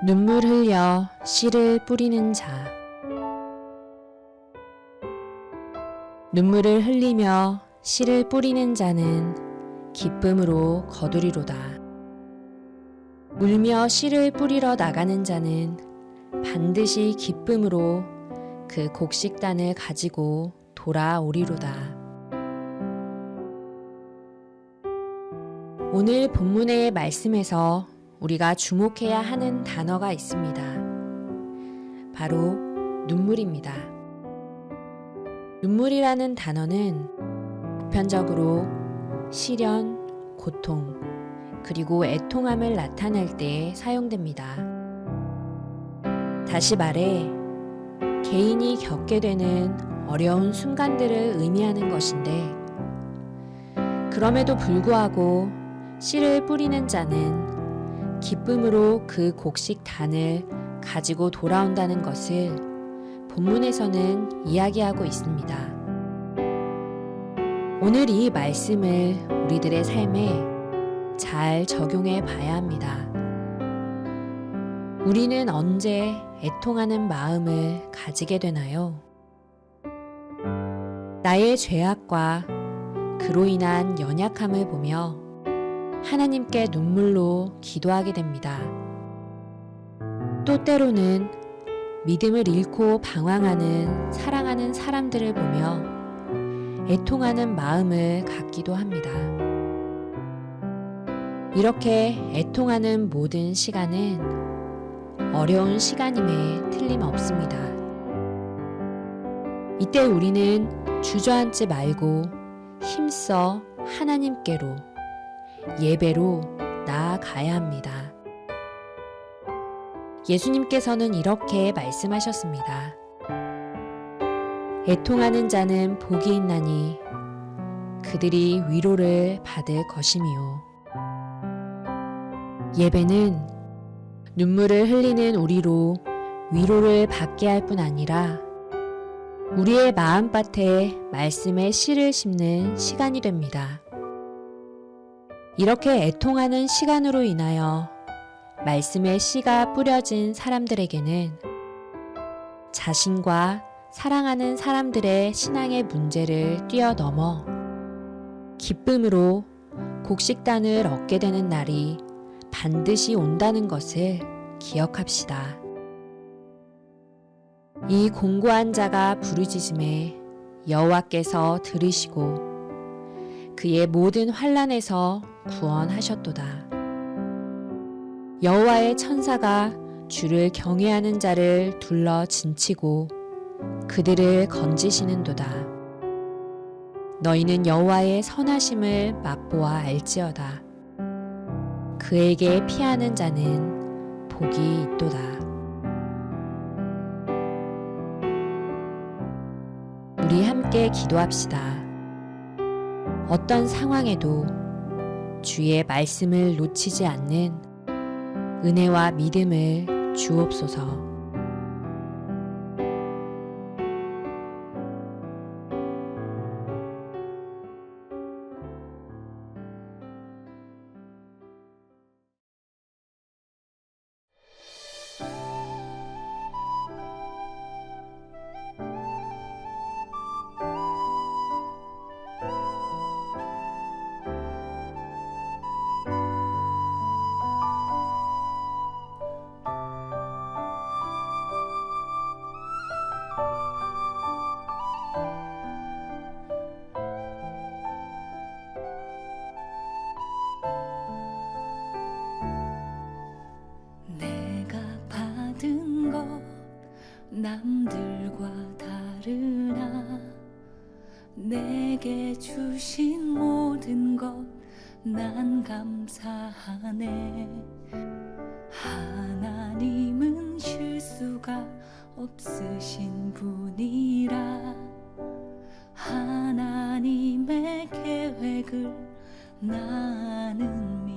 눈물 흘려 씨를 뿌리는 자. 눈물을 흘리며 씨를 뿌리는 자는 기쁨으로 거두리로다. 울며 씨를 뿌리러 나가는 자는 반드시 기쁨으로 그 곡식단을 가지고 돌아오리로다. 오늘 본문의 말씀에서 우리가 주목해야 하는 단어가 있습니다. 바로 눈물입니다. 눈물이라는 단어는 보편적으로 시련, 고통, 그리고 애통함을 나타낼 때 사용됩니다. 다시 말해, 개인이 겪게 되는 어려운 순간들을 의미하는 것인데, 그럼에도 불구하고 씨를 뿌리는 자는 기쁨으로 그 곡식 단을 가지고 돌아온다는 것을 본문에서는 이야기하고 있습니다. 오늘 이 말씀을 우리들의 삶에 잘 적용해 봐야 합니다. 우리는 언제 애통하는 마음을 가지게 되나요? 나의 죄악과 그로 인한 연약함을 보며 하나님께 눈물로 기도하게 됩니다. 또 때로는 믿음을 잃고 방황하는 사랑하는 사람들을 보며 애통하는 마음을 갖기도 합니다. 이렇게 애통하는 모든 시간은 어려운 시간임에 틀림없습니다. 이때 우리는 주저앉지 말고 힘써 하나님께로 예배로 나아가야 합니다. 예수님께서는 이렇게 말씀하셨습니다. 애통하는 자는 복이 있나니 그들이 위로를 받을 것이미요. 예배는 눈물을 흘리는 우리로 위로를 받게 할 뿐 아니라 우리의 마음밭에 말씀의 씨를 심는 시간이 됩니다. 이렇게 애통하는 시간으로 인하여 말씀의 씨가 뿌려진 사람들에게는 자신과 사랑하는 사람들의 신앙의 문제를 뛰어넘어 기쁨으로 곡식단을 얻게 되는 날이 반드시 온다는 것을 기억합시다. 이 공고한 자가 부르짖음에 여호와께서 들으시고 그의 모든 환란에서 구원하셨도다. 여호와의 천사가 주를 경외하는 자를 둘러 진치고 그들을 건지시는도다. 너희는 여호와의 선하심을 맛보아 알지어다. 그에게 피하는 자는 복이 있도다. 우리 함께 기도합시다. 어떤 상황에도 주의 말씀을 놓치지 않는 은혜와 믿음을 주옵소서. 내게 주신 모든 것 난 감사하네. 하나님은 실수가 없으신 분이라. 하나님의 계획을 나는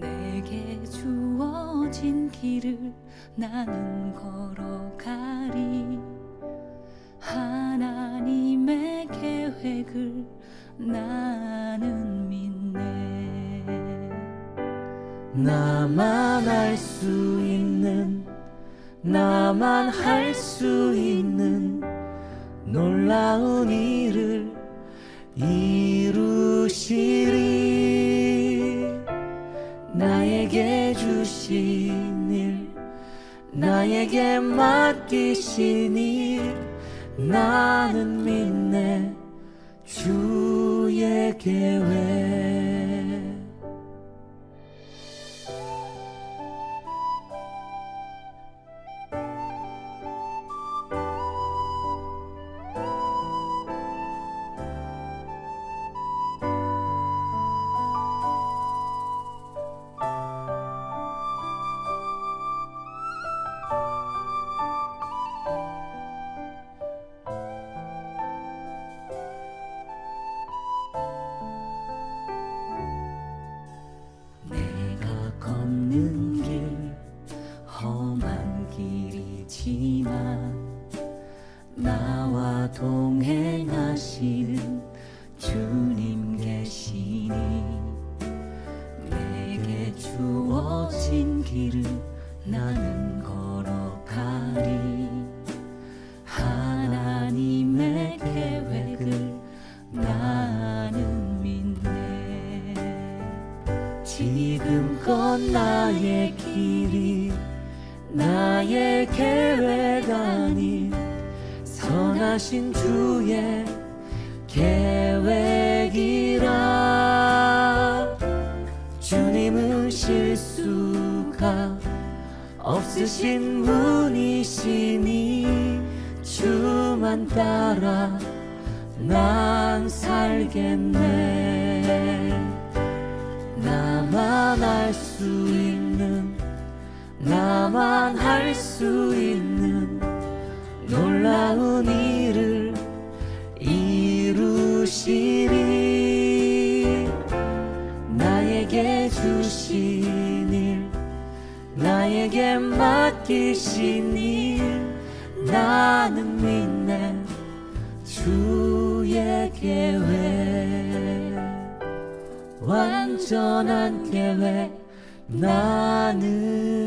내게 주어진 길을 나는 걸어가리. 하나님의 계획을 나는 믿네. 나만 알 수 있는 나만 할 수 있는 놀라운 일을 이루시리 나에게 주신 일 나에게 맡기신 일 나는 믿네. 주의 계획 길이지만 나와 동행하시는 주님 계시니 내게 주어진 길을 나 선하신 주의 계획이라. 주님은 실수가 없으신 분이시니 주만 따라 난 살겠네. 나만 알 수 있는 나만 할 수 있는 놀라운 일을 이루시리. 나에게 주신 일 나에게 맡기신 일 나는 믿네. 주의 계획 완전한 계획 나는